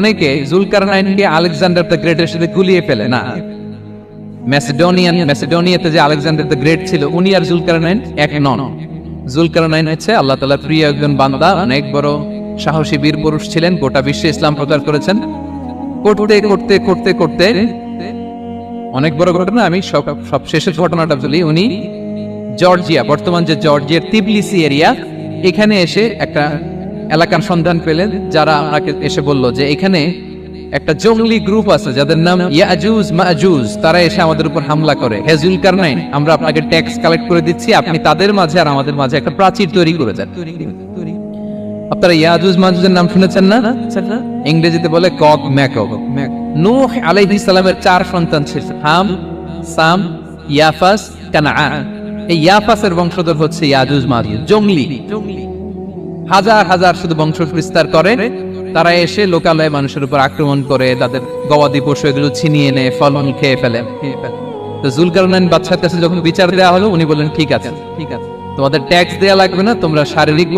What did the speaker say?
অনেকে জুলকারনাইনকে Alexander the গ্রেটের সাথে গুলিয়ে ফেলে, না। ম্যাসিডোনিয়ান ম্যাসিডোনিয়াতে যে আলেকজান্ডার দ্য গ্রেট ছিল, উনি আর জুলকারনাইন এক নন। জুলকারনাইন হচ্ছে আল্লাহ তাআলার প্রিয় একজন বান্দা, অনেক বড় সাহসী বীর পুরুষ ছিলেন, গোটা বিশ্বে ইসলাম প্রচার করেছেন। করতে করতে করতে করতে অনেক বড় ঘটনা, আমি সব সব শেষের ঘটনাটা বলি। উনি জর্জিয়া, বর্তমান যে জর্জিয়ার তিবলিসি এরিয়া, এখানে এসে একটা এলাকার সন্ধান পেলেন, যারা আমাকে এসে বলল যে এখানে একটা জঙ্গলি গ্রুপ আছে, যাদের নাম ইয়াজুজ, মাজুজ। তারা এসে আমাদের উপর হামলা করে। হেজুল কারনাইন আমরা আপনাকে ট্যাক্স কালেক্ট করে দিচ্ছি, আপনি তাদের মাঝে আর আমাদের মাঝে একটা প্রাচীর তৈরি করে দেন। আপনারা ইয়াজুজ, মাজুজের নাম শুনেছেন না? ইংরেজিতে বলে কক ম্যাকক। নূহ আলাইহিস সালামের চার সন্তান ছিল। হাম, সাম, ইয়াফাস এই ইয়াফাসের বংশধর হচ্ছে ইয়াজুজ, মাজুজ। জঙ্গলি। হাজার হাজার শুধু বংশ বিস্তার করে। তারা এসে লোকালয়ে মানুষের উপর আক্রমণ করে তাদের গবাদি পশু এগুলো ছিনিয়ে নেয় ফলন খেয়ে ফেলে। তো জুলকারনাইন বাচ্চার কাছে যখন বিচার দেওয়া হলো, উনি বললেন, ঠিক আছে ঠিক আছে। তোমাদের ট্যাক্স দেওয়া লাগবে না, তোমরা শারীরিক